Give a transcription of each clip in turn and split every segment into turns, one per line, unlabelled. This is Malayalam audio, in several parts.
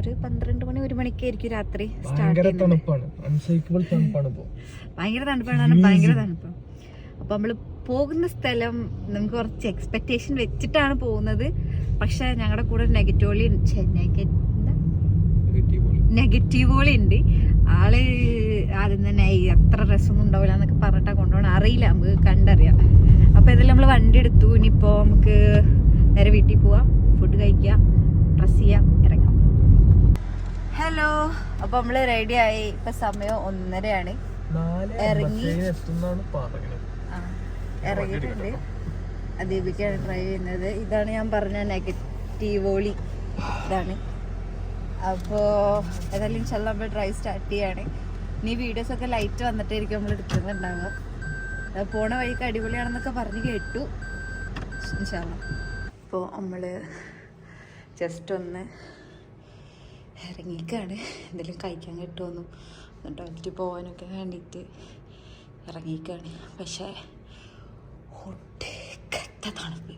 ഒരു പന്ത്രണ്ട് മണി ഒരു മണിക്കായിരിക്കും രാത്രി സ്റ്റാർട്ട്
തണുപ്പാണ്. ഇപ്പോ.
ഭയങ്കര തണുപ്പാണ് ഭയങ്കര തണുപ്പാണ് അപ്പൊ നമ്മൾ പോകുന്ന സ്ഥലം നമുക്ക് കുറച്ച് എക്സ്പെക്ടേഷൻ വെച്ചിട്ടാണ് പോകുന്നത്. പക്ഷെ ഞങ്ങളുടെ കൂടെ നെഗറ്റീവോളി നെഗറ്റീവ് ഓളി ഉണ്ട് ആൾ ആദ്യം തന്നെ എത്ര രസം രസമൊന്നും ഉണ്ടാവില്ല എന്നൊക്കെ പറഞ്ഞിട്ടാ കൊണ്ടുപോകണം അറിയില്ല നമുക്ക് കണ്ടറിയാം. അപ്പൊ ഇതിൽ നമ്മൾ വണ്ടി എടുത്തു. ഇനിയിപ്പോ നമുക്ക് നേരെ വീട്ടിൽ പോവാം. ഫുഡ് കഴിക്കാം. ഡ്രസ് ചെയ്യാം. ഹലോ അപ്പൊ നമ്മൾ റെഡി ആയി. ഇപ്പൊ സമയം ഒന്നരയാണ്. ഇറങ്ങി. ഇറങ്ങിയിട്ടുണ്ട്. ദീപിക്കാണ് ട്രൈ ചെയ്യുന്നത്. ഇതാണ് ഞാൻ പറഞ്ഞ നെഗറ്റീവോളി ഇതാണ്. അപ്പോൾ ഏതായാലും ഇൻഷാല്ല നമ്മൾ ഡ്രൈവ് സ്റ്റാർട്ട് ചെയ്യാണ്. ഇനി വീഡിയോസ് ഒക്കെ ലൈറ്റ് വന്നിട്ടായിരിക്കും നമ്മൾ എടുക്കുന്നുണ്ടാവുക. പോണ വഴിക്ക് അടിപൊളിയാണെന്നൊക്കെ പറഞ്ഞ് കേട്ടു. ഇൻഷാല്ല ഇപ്പോൾ നമ്മൾ ജസ്റ്റ് ഒന്ന് ഇറങ്ങിക്കാണ് എന്തെങ്കിലും കഴിക്കാൻ കിട്ടുമെന്നും. ടോയ്ലറ്റിൽ പോകാനൊക്കെ വേണ്ടിയിട്ട് ഇറങ്ങിക്കാണ് പക്ഷേ ഒട്ടിക്കത്ത തണുപ്പ്.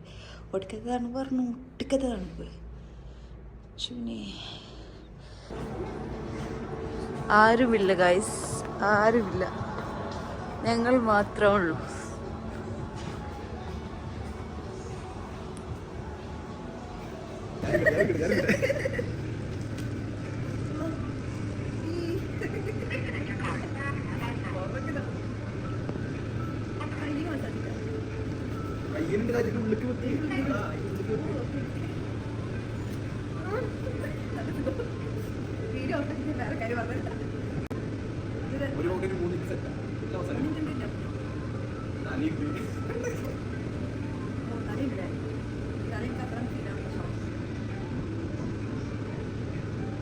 ഒടുക്കത്തെ തണുപ്പ് പറഞ്ഞു ഒട്ടിക്കത്ത തണുപ്പ്. ചുനെ ആരുമില്ല ഗൈസ് ആരുമില്ല. ഞങ്ങൾ മാത്രമേ ഉള്ളൂ.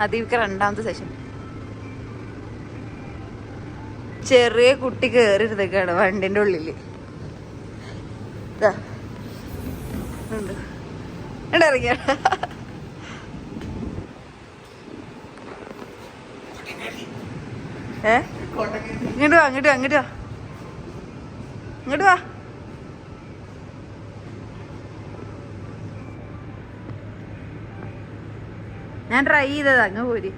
അതീവ്ക്ക് രണ്ടാമത്തെ സെഷൻ ചെറിയ കുട്ടി കേറിരുന്നേക്കാണ് വണ്ടിന്റെ ഉള്ളിൽ ഇറങ്ങിയ. ഏ? ഇങ്ങോട്ട് വാ അങ്ങോട്ട് വാ അങ്ങോട്ട് വാ. ഇങ്ങോട്ട് വാ. ഞാൻ ട്രൈ ചെയ്തത് അങ്ങ് പോരി.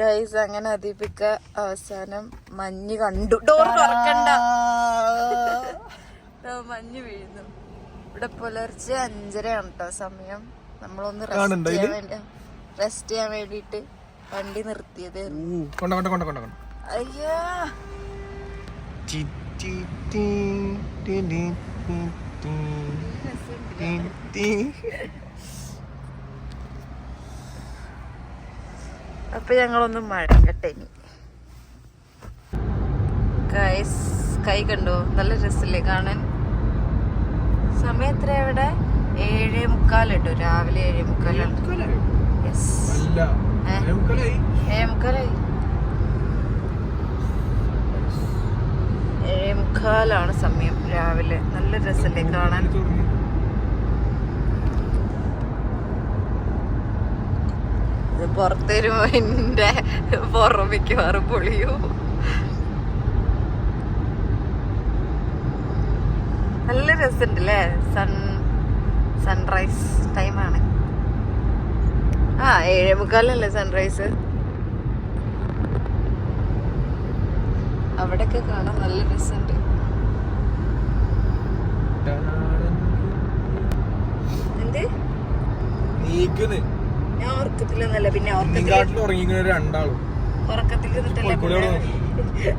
ഗൈസ് അങ്ങനെ അതിപ്പിക്ക അവസാനം മഞ്ഞ് കണ്ടു. ഡോർ തുറക്കണ്ട. മഞ്ഞ് വീഴുന്നു. ഇവിടെ പുലർച്ചെ അഞ്ചരയാണ് കേട്ടോ സമയം. നമ്മളൊന്ന് റെസ്റ്റ് ചെയ്യാൻ വേണ്ടി റെസ്റ്റ് ചെയ്യാൻ വേണ്ടിട്ട് വണ്ടി നിർത്തിയത്.
അയ്യാ. കൊണ്ട കൊണ്ട കൊണ്ട കൊണ്ട
അയ്യാ അപ്പൊ ഞങ്ങളൊന്നും മഴങ്ങട്ടെ ഇനി. ഗൈസ് കൈ കണ്ടോ? നല്ല രസല്ലേ കാണാൻ? സമയം എത്ര ഇവിടെ? ഏഴേ മുക്കാലുണ്ടോ രാവിലെ ഏഴേ മുക്കാലാണ് ഏഴേ മുക്കാലായി. ഏഴേ മുക്കാലാണ് സമയം രാവിലെ. നല്ല രസല്ലേ കാണാൻ? ഇത് എന്റെ എന്റെ പുറമിക്കുമാറും പൊളിയോ. നല്ല രസമുണ്ട് അല്ലേ സൺ സൺറൈസ് ടൈമാണ് ആ ഏഴേ മുക്കാലല്ലേ സൺറൈസ് അവിടെയൊക്കെ കാണാൻ നല്ല രസമുണ്ട്. എന്ത്?
നീക്കുന്ന്.
ഞാൻ ഉറക്കത്തിലൊന്നല്ല പിന്നെ ഉറക്കത്തിൽ
രണ്ടാളും.
ഉറക്കത്തിൽ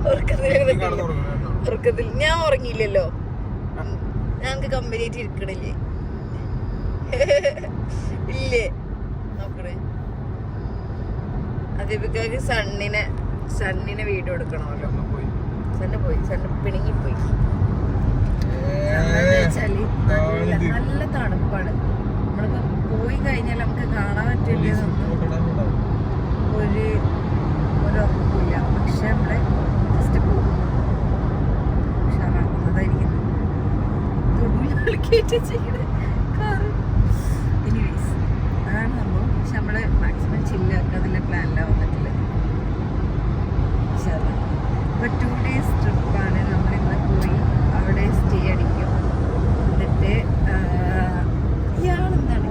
ഉറക്കത്തിൽ. ഉറക്കത്തിൽ ഞാൻ ഉറങ്ങിയില്ലല്ലോ. ഞങ്ങക്ക് കമ്പനി ആയിട്ട് ഇരിക്കണില്ലേ? ഇല്ലേ? നോക്കണേ. അതേപിക്കാക്ക് സണ്ണിനെ സണ്ണിനെ വീട്
കൊടുക്കണമല്ലോ. പോയി.
സണ്ണ് പോയി സണ്ണ് നല്ല
ആണിത്.
നല്ല തണുപ്പാണ്. നമ്മളിപ്പോ പോയി കഴിഞ്ഞാൽ നമുക്ക് കാണാൻ പറ്റില്ല. ഒരു പക്ഷെ നമ്മൾ ജസ്റ്റ് പോകും. ഉഷാറാക്കുന്നതായിരിക്കും എനിവേസ് അതാണ് സംഭവം. പക്ഷെ നമ്മൾ മാക്സിമം ചില്ലാക്കാതില്ല പ്ലാനിലാണ് വന്നിട്ടുള്ളത്. ഇൻഷാല്ലാ. അപ്പൊ ടു ഡേയ്സ് ട്രിപ്പാണ് നമ്മളിന്ന് പോയി അവിടെ സ്റ്റേ അടിക്കും എന്നിട്ട് ഇയാളെന്താണ്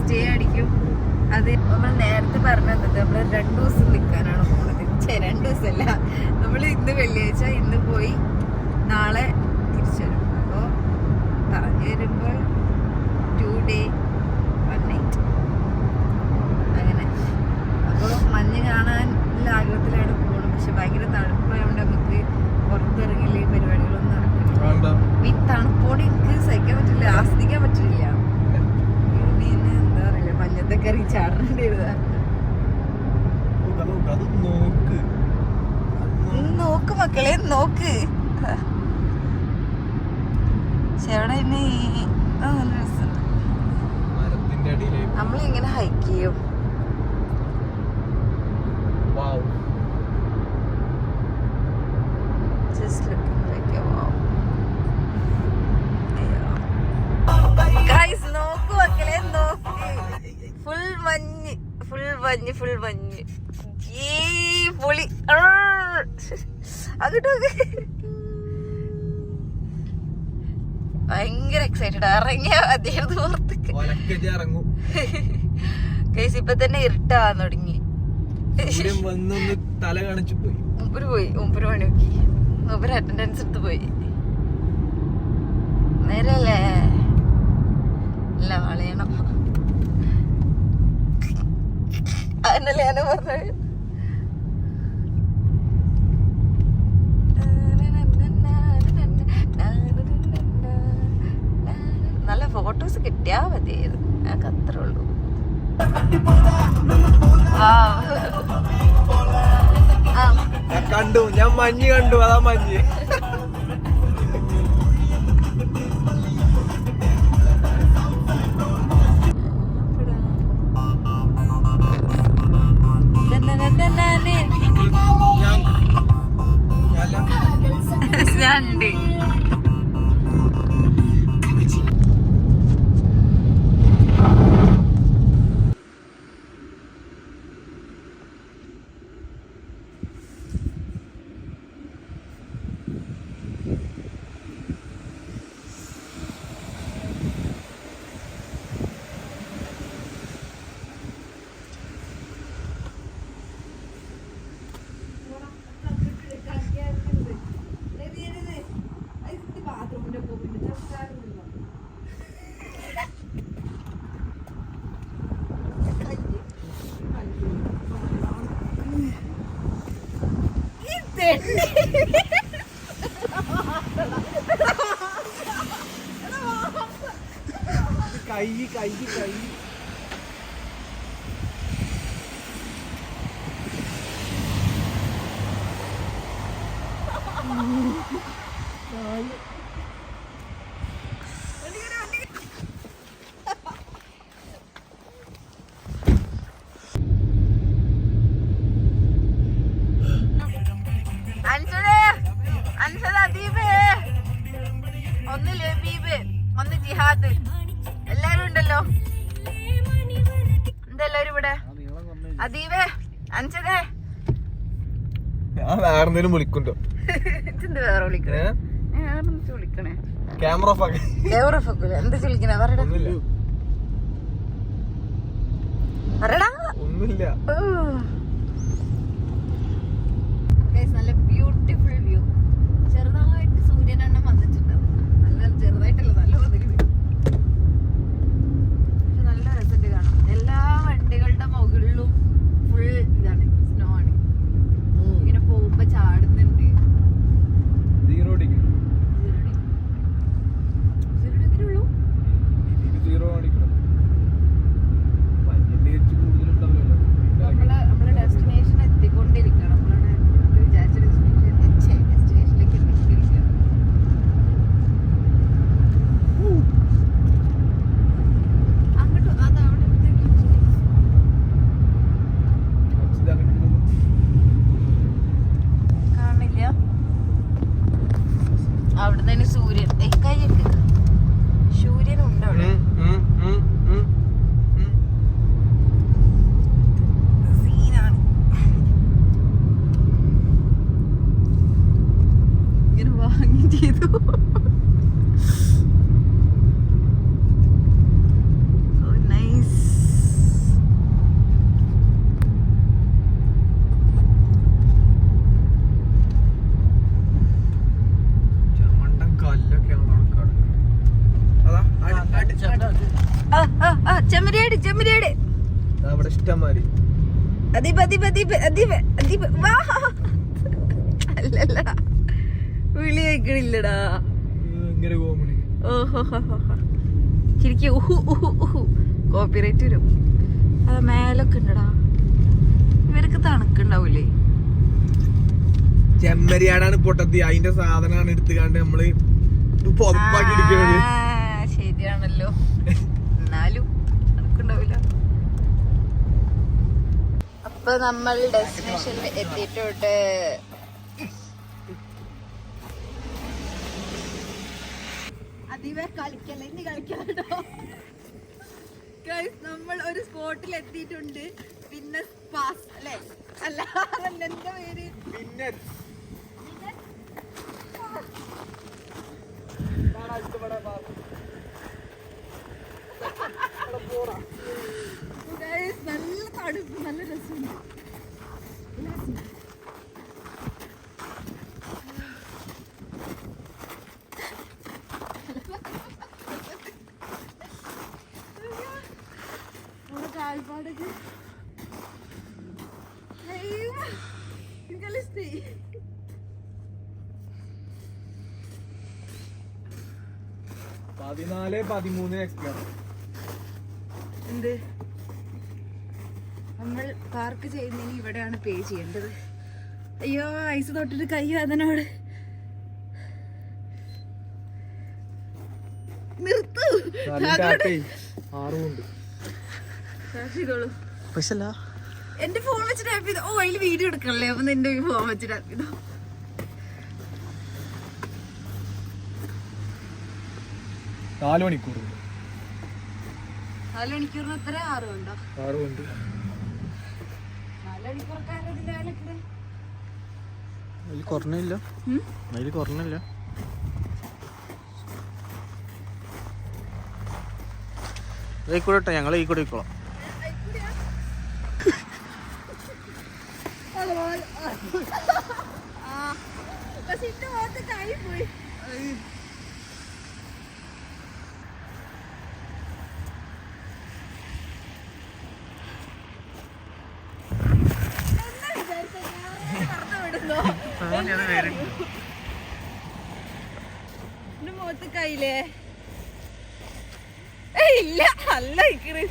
സ്റ്റേ അടിക്കും അത് നമ്മൾ നേരത്തെ പറഞ്ഞത് നമ്മൾ രണ്ടു ദിവസം നിൽക്കാനാണ് പോണത് ഛേ രണ്ടു ദിവസമല്ല. നമ്മൾ ഇന്ന് വെള്ളിയാഴ്ച ഇന്ന് പോയി നാളെ തിരിച്ചു വരും അപ്പോൾ പറഞ്ഞു വരുമ്പോൾ ടു ഡേ വൺ നൈറ്റ് അങ്ങനെ അപ്പോൾ മഞ്ഞ് കാണാൻ ഉള്ള ആഗ്രഹത്തിലാണ് പോകുന്നത് പക്ഷെ ഭയങ്കര തണുപ്പായതുകൊണ്ട് നമുക്ക് പുറത്തിറങ്ങില്ല ഈ പരിപാടികളൊന്നും നടക്കില്ല
വേണ്ട.
ഈ തണുപ്പോട് എനിക്ക് സഹിക്കാൻ പറ്റില്ല ആസ്വദിക്കാൻ പറ്റില്ല പിന്നെ എന്താ പറയില്ല മഞ്ഞത്തെ കറി ചാടേണ്ടി വരുക
നോക്ക്, അത് നോക്ക്, അത് നോക്ക്. അത് നോക്ക്.
നോക്ക് മക്കളെ നോക്ക് പക്ഷെ അവിടെ ഇനി ആ, നല്ല രസമുണ്ട്
മരത്തിന്റെ അടിയിലേക്ക്
നമ്മളിങ്ങനെ ഹൈക്ക് ചെയ്യും
വാവ്
Just looking like a wow. Guys, നോക്കൂ മക്കളെ നോക്ക് ഫുൾ മഞ്ഞ് ഫുൾ മഞ്ഞ് ഫുൾ മഞ്ഞ് ഈ പൊളി അങ്ങോട്ട് ഭയങ്കര എക്സൈറ്റഡ് ഇറങ്ങിയ
അദ്ദേഹം ഇറങ്ങും.
കേസ് ഇപ്പൊ തന്നെ ഇരുട്ടാവാൻ തുടങ്ങി.
തല കാണിച്ചു പോയി.
മൂപ്പര് പോയി. മൂപ്പര് പണി നോക്കി മൂപ്പര് അറ്റൻഡൻസ് എടുത്ത് പോയി. നേരല്ലേ? അല്ല വളയണം. അതന്നല്ലേ ഞാൻ പറഞ്ഞത് ഫോട്ടോസ് കിട്ടിയാ മതിയായിരുന്നു ഞങ്ങൾക്ക് അത്രേ ഉള്ളൂ
കണ്ടു ഞാൻ മഞ്ഞ് കണ്ടു അതാ മഞ്ഞ്. കൈ കൈ
ഒന്ന് ലബീബ് ഒന്ന് ജിഹാദ്. ഉണ്ടല്ലോ. എന്തെല്ലാരും ഇവിടെ? അതീവേ അഞ്ചതേ
ഞാൻ വേറെ എന്തെങ്കിലും വിളിക്കുണ്ടോ
ഇതെന്ത് വേറെ വിളിക്കണേ? വേറെ വിളിക്കണേ?
ക്യാമറ ഓഫ് ആക്കി.
ഓഫ് ഫക്കൂല എന്താ വിളിക്കണേ? പറയടാ. പറയടാ.
ഒന്നുമില്ല.
നല്ല ബ്യൂട്ടിഫുൾ വ്യൂ ചെറുതായിട്ട് സൂര്യനെണ്ണം വന്നിട്ടുണ്ട്. നല്ല ചെറുതായിട്ടല്ല നല്ല വന്നിട്ട്
담대കളുടെ
മുകളിലും ഫുൾ ചെമ്മരിയാട് അവിടെ ഇഷ്ടംമാതിരി. വാ. അല്ലല്ലടാ വിളി കേൾക്കണില്ലടാ
ഇങ്ങനെ കോമഡി
ഓഹോ ശരിക്കും ഉഹു ഉഹു ഉഹു. കോപ്പിറൈറ്റ് വരും. അത് മേലൊക്കെ ഉണ്ടടാ. ഇവർക്ക് തണുക്കുണ്ടാവൂലേ?
ചെമ്മരിയാടാണ് പൊട്ടത്തി. അതിന്റെ സാധനമാണ് എടുത്തുകാണ്ട്
നമ്മൾ ശരിയാണല്ലോ. എന്നാലും അപ്പൊ നമ്മൾ ഡെസ്റ്റിനേഷനിൽ എത്തിയിട്ടുണ്ട്. അതിവേ കളിക്കല്ല? ഇനി കളിക്കല്ലോ നമ്മൾ ഒരു സ്പോട്ടിൽ എത്തിയിട്ടുണ്ട്. പിന്നെ പാസ് അല്ലെ? അല്ല എന്റെ പേര്?
പിന്നെ
നല്ല തണുപ്പ് നല്ല രസമുണ്ട്. നമ്മുടെ കാൽപ്പാടൊക്കെ. അയ്യോ, എനിക്കെല്ലാം ഇഷ്ടായി.
പതിനാല് പതിമൂന്ന് എക്സ്പ്ലോർ
എന്ത് നമ്മൾ ചെയ്യുന്നതിന് ഇവിടെയാണ് പേ ചെയ്യേണ്ടത്. അയ്യോ ഐസ് തൊട്ടിട്ട് കൈ അതിനോട് നിർത്തു. എന്റെ ഫോൺ വെച്ച് ടാപ്പ് ചെയ്തോ? ഓ അതിൽ വീഡിയോ എടുക്കണല്ലേ? അപ്പൊ നിന്റെ ഫോൺ വെച്ച് ടാപ്പ് ചെയ്തോ?
നാല് മണിക്കൂർ
നാല് മണിക്കൂറിന് എത്ര? ആറുണ്ടോ ഉണ്ടോ
ആറുമുണ്ട്
നാല് മണിക്കൂറൊക്കെ ആരുടെ രാവിലെ
അതിൽ കുറഞ്ഞില്ല അതിൽ കുറഞ്ഞില്ല ഈ കൂടെ ഇട്ടോ ഞങ്ങൾ ഈ കൂടെ ഇക്കോളാം
പക്ഷെ ഇട്ട് പോയി എന്താ വിചാരിച്ചേ? ഞാൻ വെറുതെ വിടുന്നോ? എന്റെ മുഖത്ത് കയ്യിലേ. ഇല്ല അല്ല ഇക്കറ്.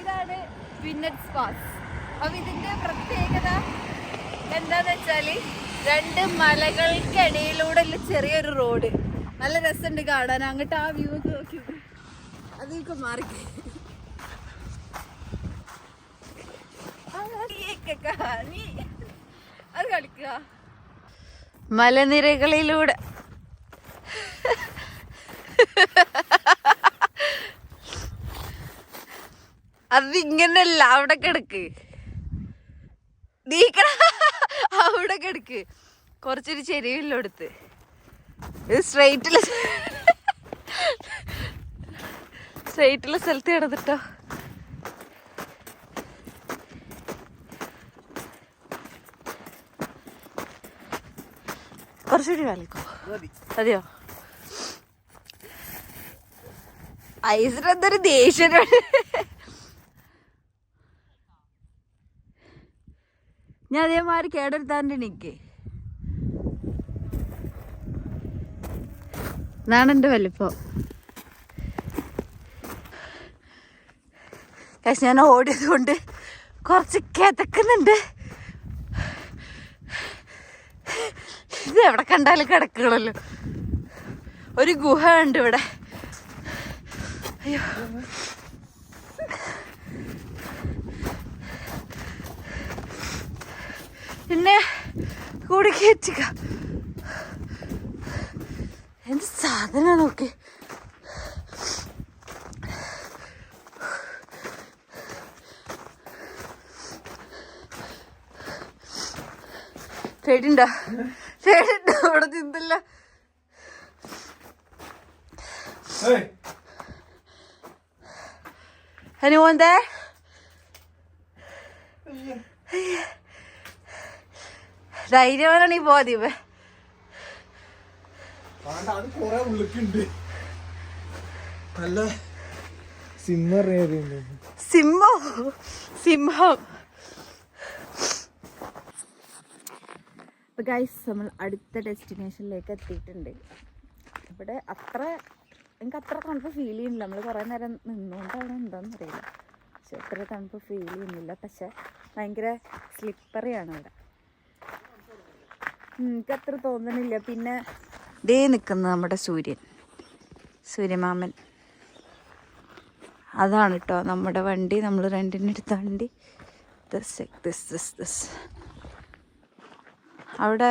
ഇതാണ് പിന്നറ്റ് സ്പാസ് അപ്പൊ ഇതിന്റെ പ്രത്യേകത എന്താന്ന് വെച്ചാൽ രണ്ട് മലകൾക്കിടയിലൂടെ ചെറിയൊരു റോഡ് നല്ല രസമുണ്ട് കാണാൻ. അങ്ങോട്ട് ആ വ്യൂ ഒക്കെ നോക്കി. അതൊക്കെ മാറി. മലനിരകളിലൂടെ. അതിങ്ങനല്ല അവിടെ കിടക്ക്. നീക്കട അവിടെ കിടക്ക്. കുറച്ചൊരു ചെരിവില്ലോടുത്ത് ഇത് സ്ട്രെയിറ്റിൽ സ്ട്രെയിറ്റുള്ള സ്ഥലത്ത് കിടന്നിട്ടോ കുറച്ചുകൂടി വലിക്കോ? അതെയോ ഐസിന് എന്തൊരു ദേഷ്യം. ഞാൻ അതേമാതിരി കേടെടുത്താണ്ട് എനിക്ക് ഇതാണ് എന്റെ വലിപ്പം. പക്ഷെ ഞാൻ ഓടിയത് കൊണ്ട് കുറച്ച് കിതക്കുന്നുണ്ട്. ഇത് എവിടെ കണ്ടാലും കിടക്കണല്ലോ. ഒരു ഗുഹ ഉണ്ട് ഇവിടെ. അയ്യോ. പിന്നെ കൂടെ കയറ്റുക എന്ത് സാധനം നോക്കി? പേടിണ്ടോ? പേടിണ്ടോ? ഇവിടെ ചിന്തല്ല Anyone there? ധൈര്യവാനാണ് ഈ
നല്ല
സിംഹം സിംഹം? ഗൈസ് നമ്മൾ അടുത്ത ഡെസ്റ്റിനേഷനിലേക്ക് എത്തിയിട്ടുണ്ട്. ഇവിടെ അത്ര എനിക്ക് അത്ര തണുപ്പ് ഫീൽ ചെയ്യുന്നില്ല. നമ്മൾ കുറേ നേരം നിന്നുകൊണ്ടാണ് എന്താണെന്ന് അറിയില്ല പക്ഷെ അത്ര തണുപ്പ് ഫീൽ ചെയ്യുന്നില്ല. പക്ഷെ ഭയങ്കര സ്ലിപ്പറിയാണ് ഇവിടെ. എനിക്ക് അത്ര തോന്നണില്ല. പിന്നെ ദേ നിൽക്കുന്നത് നമ്മുടെ സൂര്യൻ. സൂര്യമാമൻ. അതാണ് കേട്ടോ നമ്മുടെ വണ്ടി. നമ്മൾ റെന്റിനെടുത്ത വണ്ടി ദിസ് ദിസ് ദിസ് ദിസ്. അവിടെ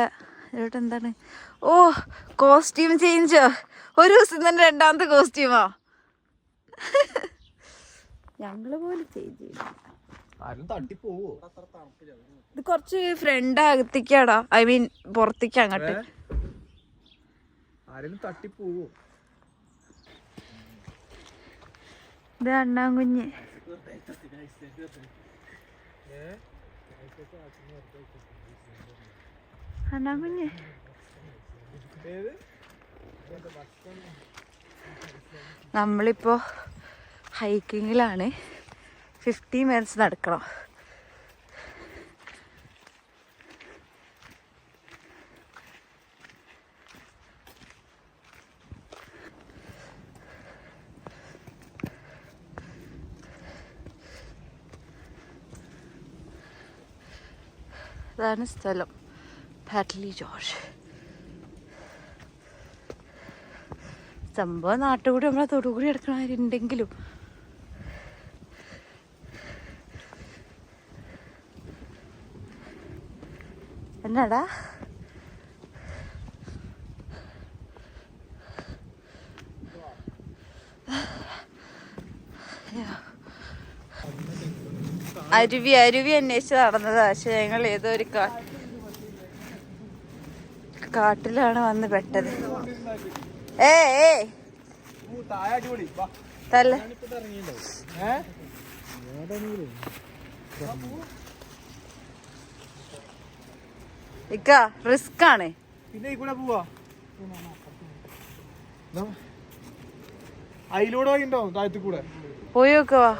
ഇവിടെ എന്താണ്? ഓ കോസ്റ്റ്യൂം ചേഞ്ചോ ഒരു ദിവസം തന്നെ രണ്ടാമത്തെ കോസ്റ്റ്യൂമോ ഞങ്ങൾ പോലും ചേഞ്ച്
ചെയ്യും
ഇത് കുറച്ച് ഫ്രണ്ട് അകത്തേക്കാടാ. ഐ മീൻ പുറത്തേക്ക് അങ്ങോട്ട്.
ആരെങ്കിലും തട്ടി പോവോ
ഇത് അണ്ണാങ്കുഞ്ഞ്. നമ്മളിപ്പോ ഹൈക്കിങ്ങിലാണ്. ഫിഫ്റ്റി മിനിറ്റ്സ് നടക്കണം. ഇതാണ് സ്ഥലം. പാറ്റ്ലി ജോർജ്. സംഭവം നാട്ടുകൂടി നമ്മളെ തൊടുകൂടി എടുക്കണവരുണ്ടെങ്കിലും എന്നാടാ? അരുവി അരുവി അന്വേഷിച്ച് നടന്നതാ. പക്ഷെ ഞങ്ങൾ ഏതോ ഒരു കാട്ടിലാണ് വന്ന് പെട്ടത്. ഏ തല്ല. ഇക്ക റിസ്ക് ആണ്
പിന്നെ പോവാ. അതിലൂടെ
പോയി നോക്കവാ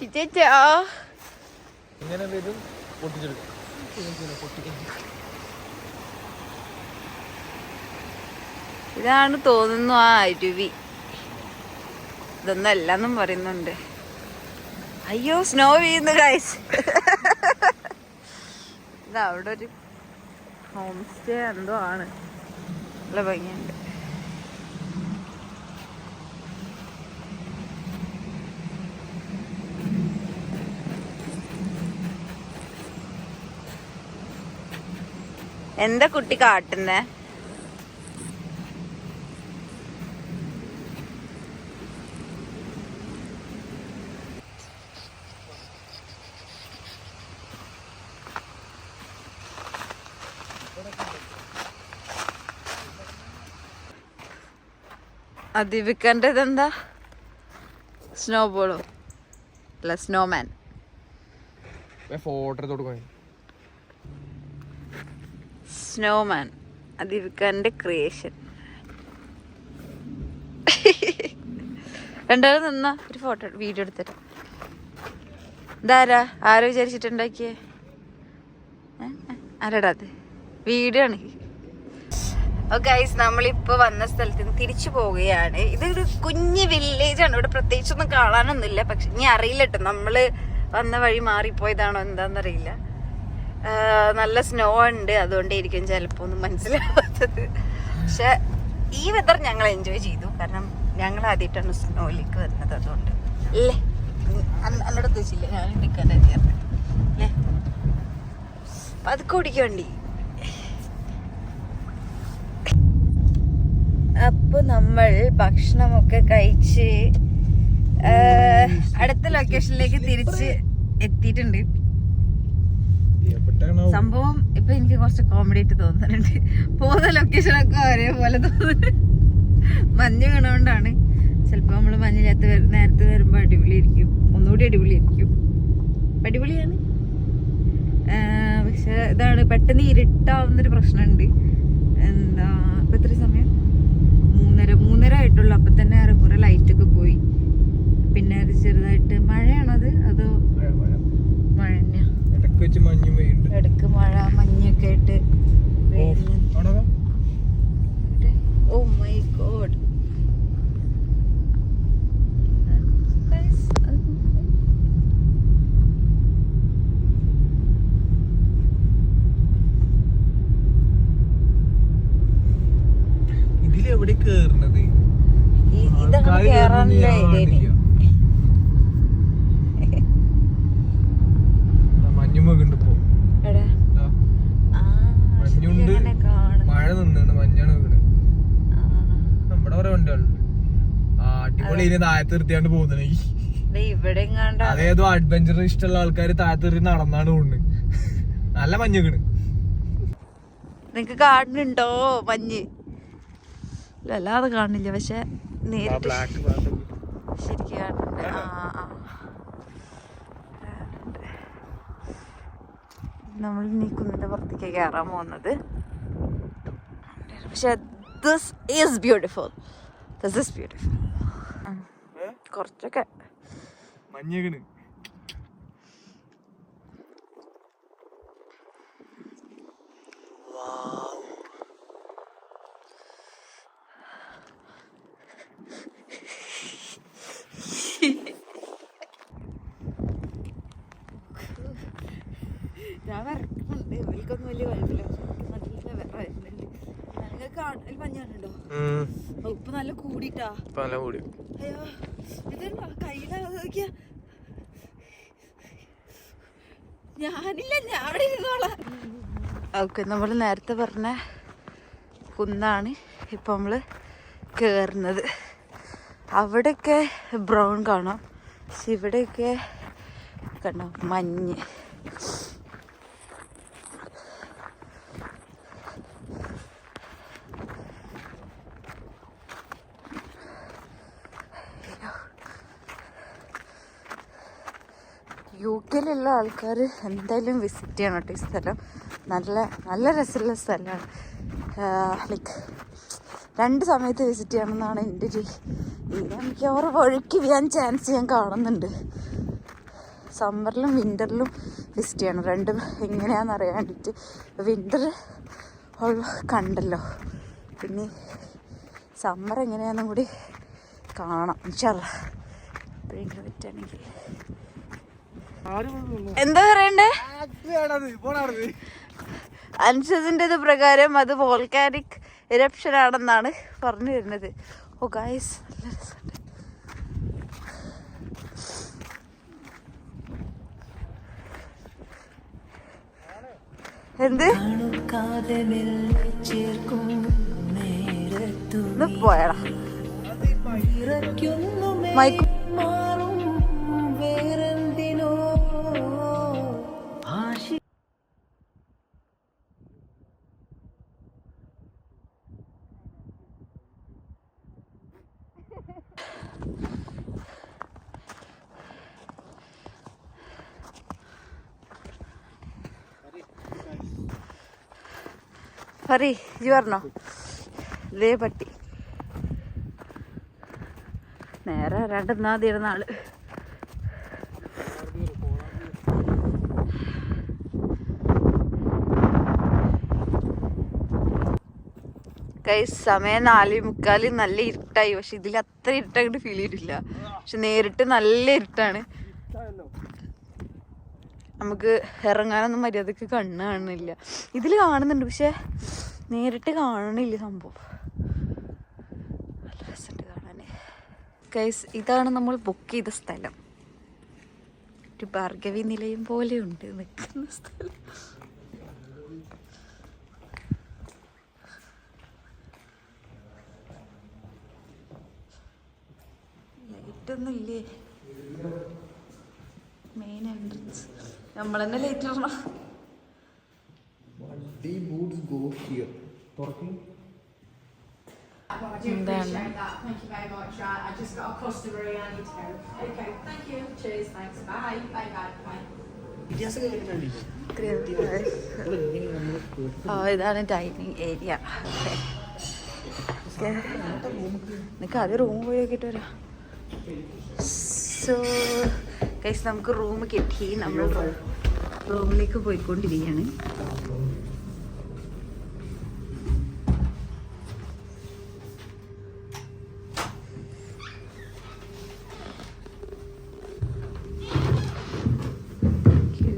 കിച്ചേച്ചാ
ഇങ്ങനെ വരും പൊട്ടിച്ചെടുക്കും.
ഇതാണ് തോന്നുന്നു ആ അരുവി. ഇതൊന്നും അല്ലെന്നും പറയുന്നുണ്ട്. അയ്യോ സ്നോ വീഴുന്നു ഗൈസ് ഇത് അവിടെ ഒരു ഹോം സ്റ്റേ എന്തോ ആണ്. നല്ല ഭംഗിയുണ്ട്. എന്താ കുട്ടി കാട്ടുന്നേ? അതിവിക്കേണ്ടത് എന്താ സ്നോ ബോളോ അല്ല സ്നോമാൻ
ഫോട്ടോ എടുത്ത് കൊടുക്കാൻ
സ്നോമാൻ അതിവിക്കാന്റെ ക്രിയേഷൻ രണ്ടാളും നിന്ന? ഒരു ഫോട്ടോ വീഡിയോ എടുത്തിട്ട്. ഇതാരാ? ആരോ വിചാരിച്ചിട്ടുണ്ടാക്കിയേ? ആരാടാ അത്? വീഡിയോ ആണ് ഗൈസ് നമ്മളിപ്പോ വന്ന സ്ഥലത്ത് നിന്ന് തിരിച്ചു പോവുകയാണ്. ഇതൊരു കുഞ്ഞ് വില്ലേജ് ആണ്. ഇവിടെ പ്രത്യേകിച്ചൊന്നും കാണാനൊന്നുമില്ല. പക്ഷെ ഇനി അറിയില്ല കേട്ടോ നമ്മൾ വന്ന വഴി മാറിപ്പോയതാണോ എന്താന്നറിയില്ല. ആ, നല്ല സ്നോ ഉണ്ട്. അതുകൊണ്ടായിരിക്കും ചിലപ്പോ ഒന്നും മനസ്സിലാവാത്തത്. പക്ഷെ ഈ വെതർ ഞങ്ങൾ എൻജോയ് ചെയ്തു. കാരണം ഞങ്ങൾ ആദ്യമായിട്ടാണ് സ്നോയിലേക്ക് വരുന്നത് അതുകൊണ്ട്. അല്ലേ? എന്നോട് ഉദ്ദേശിച്ചില്ല. ഞാൻ എടുക്കാൻ അല്ലേ? പതുക്കെ ഓടിക്കാൻ വേണ്ടി. അപ്പൊ നമ്മൾ ഭക്ഷണമൊക്കെ കഴിച്ച് അടുത്ത ലൊക്കേഷനിലേക്ക് തിരിച്ച് എത്തിയിട്ടുണ്ട്. സംഭവം ഇപ്പൊ എനിക്ക് കുറച്ച് കോമഡി ആയിട്ട് തോന്നുന്നുണ്ട്. പോകുന്ന ലൊക്കേഷനൊക്കെ ഒരേപോലെ തോന്നുന്നു. മഞ്ഞ് വീണോണ്ടാണ്. ചിലപ്പോ നമ്മൾ മഞ്ഞിനകത്ത് വര- നേരത്തെ വരുമ്പോ അടിപൊളിയായിരിക്കും. ഒന്നുകൂടി അടിപൊളിയായിരിക്കും. അടിപൊളിയാണ്. പക്ഷെ ഇതാണ് പെട്ടെന്ന് ഇരുട്ടാവുന്നൊരു പ്രശ്നമുണ്ട് എന്താ ഇപ്പൊ എത്ര സമയം? മൂന്നര മൂന്നര ആയിട്ടുള്ളൂ. അപ്പൊ തന്നെ കുറെ ലൈറ്റ് ഒക്കെ പോയി. പിന്നെ അത് ചെറുതായിട്ട് മഴയാണത് അതോ?
മഴ, വെച്ച് മഞ്ഞും പെയ്യുന്നുണ്ട്.
ഇടയ്ക്ക് മഴ മഞ്ഞൊക്കെ ആയിട്ട്
ഓ
മൈ ഗോഡ്
ഇതിലെവിടെ കേറുന്നത്
ഇതാണ്
ആൾക്കാര്
കേറാനുള്ള
കേറുന്നത്
ഐഡിയ
ഞാൻ ആ, മഞ്ഞും വെക്കുന്നുണ്ട് ഇപ്പൊ
എടാ
ദാ,
ആ
മഞ്ഞുണ്ട്.
അങ്ങനെ കാണും
മഴ നിന്നാണ് മഞ്ഞാണ് വെക്കണത്
ആ.
നമ്മുടെ കുറെ വണ്ടികളുണ്ട് ആ അടിപൊളി ഇനി താഴത്ത് പോകുന്നത്
ഇവിടെ
അതേതോ അഡ്വഞ്ചർ ഇഷ്ടമുള്ള ആൾക്കാർ താഴത്തെറി നടന്നാണ് പോകുന്നത് നല്ല മഞ്ഞുകണ്
നിങ്ങക്ക് കാണുന്നുണ്ടോ മഞ്ഞ്? അല്ലാതെ കാണുന്നില്ല പക്ഷെ നേരിട്ട്
ബ്ലാക്ക്
ശരിക്കും കാണുന്നുണ്ട്. ആ ആ നമ്മൾ ഈ കുന്നിന്റെ പുറത്തേക്ക് കയറാൻ പോകുന്നത്. പക്ഷെ this is beautiful this is beautiful കുറച്ചൊക്കെ.
മഞ്ഞുക്കണ്.
ഞാൻ വരക്കുന്നുണ്ട്. ഇവർക്കൊന്നും വലിയ കുഴപ്പമില്ല പക്ഷെ നല്ല വിറ വരുന്നുണ്ട് നിങ്ങൾക്ക് അതിൽ മഞ്ഞ കണ്ടുണ്ടോ ഓ, ഇപ്പൊ നല്ല കൂടിട്ടാ.
നല്ല കൂടി.
അയ്യോ ഞാനില്ല ഞാൻ അവിടെ ഇരുന്നോളാം. ഓക്കെ നമ്മൾ നേരത്തെ പറഞ്ഞ കുന്നാണ് ഇപ്പൊ നമ്മൾ കയറുന്നത് അവിടെയൊക്കെ ബ്രൗൺ കാണാം. പക്ഷെ ഇവിടെയൊക്കെ കണ്ടോ മഞ്ഞ്. യു കെയിലുള്ള ആൾക്കാർ എന്തായാലും വിസിറ്റ് ചെയ്യണം കേട്ടോ ഈ സ്ഥലം. നല്ല നല്ല രസമുള്ള സ്ഥലമാണ്. ലൈക്ക് രണ്ട് സമയത്ത് വിസിറ്റ് ചെയ്യണം എന്നാണ് എന്റെ ഒരു ഇങ്ങനെ മിക്കവാറും ഒഴുക്കി വീഴാൻ ചാൻസ് ഞാൻ കാണുന്നുണ്ട്. സമ്മറിലും വിന്ററിലും വിസിറ്റ് ചെയ്യണം. രണ്ടും എങ്ങനെയാണെന്ന് അറിയാൻ വേണ്ടിയിട്ട്. വിന്റർ കണ്ടല്ലോ. പിന്നെ സമ്മർ എങ്ങനെയാണെന്നും കൂടി കാണാം ഇൻഷാല്ല എപ്പോഴെങ്കിലും പറ്റുകയാണെങ്കിൽ എന്താ പറയണ്ടേ? ഇത് പ്രകാരം അത് വോൾക്കാനിക് ഇരപ്ഷൻ ആണെന്നാണ് പറഞ്ഞു വരുന്നത്. ഓ ഗായ്സ് നല്ല രസമുണ്ട്. എന്ത്? പോയടാ. മൈക്ക് പറയ് ഇജ്ജ് പറഞ്ഞോ? ഇതേ പട്ടി. നേരെ രണ്ട് നാതിരുന്ന ആൾ. കൈ സമയം നാല് മുക്കാൽ നല്ല ഇരുട്ടായി. പക്ഷെ ഇതിൽ അത്ര ഇരുട്ടായിട്ട് ഫീൽ ചെയ്തിട്ടില്ല. പക്ഷെ നേരിട്ട് നല്ല ഇരുട്ടാണ്. നമുക്ക് ഇറങ്ങാനൊന്നും മര്യാദയ്ക്ക് കണ്ണ് കാണുന്നില്ല. ഇതിൽ കാണുന്നുണ്ട് പക്ഷെ നേരിട്ട് കാണണില്ല സംഭവം. നല്ല രസമുണ്ട് ഇതാണ് നമ്മൾ ബുക്ക് ചെയ്ത സ്ഥലം. ഒരു ഭാർഗവി നിലയം ഉണ്ട് നിൽക്കുന്ന സ്ഥലം. ലൈറ്റൊന്നും ഇല്ലേ? മെയിൻ എൻട്രൻസ് നമ്മൾ തന്നെ ലേറ്റ് ഇടണം ഇതാണ് ഡൈനിങ് ഏരിയ നിനക്ക് അത് റൂം പോയി നോക്കിയിട്ട് വരാം. സോ കൈസ് നമുക്ക് റൂം കിട്ടി. നമ്മൾ റൂമിലേക്ക് പോയിക്കൊണ്ടിരിക്കുകയാണ്. Thank you.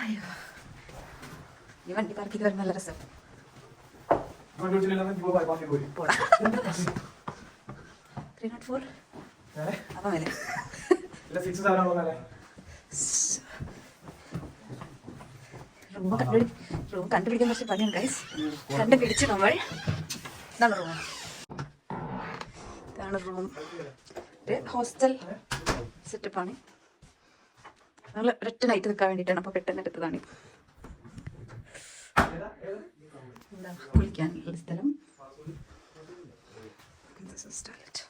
അയ്യോ ഈ വണ്ടി പാർക്ക് ചെയ്ത് വരുമ്പോൾ നല്ല രസം. പോടാ. ത്രീ നോട്ട് ഫോർ അപ്പം വില റൂം കണ്ടുപിടി റൂം കണ്ടുപിടിക്കാൻ കുറച്ച് പണിയാണ് ഗൈസ് കണ്ടുപിടിച്ച് നമ്മൾ ഇതാണ് റൂം. ഇതാണ് റൂം. ഒരു ഹോസ്റ്റൽ സെറ്റപ്പാണ് ഞങ്ങൾ ഒരൊറ്റ നൈറ്റ് നിൽക്കാൻ വേണ്ടിയിട്ടാണ് അപ്പോൾ പെട്ടെന്ന് എടുത്തതാണ്. കുളിക്കാനുള്ള സ്ഥലം. സ്ഥലം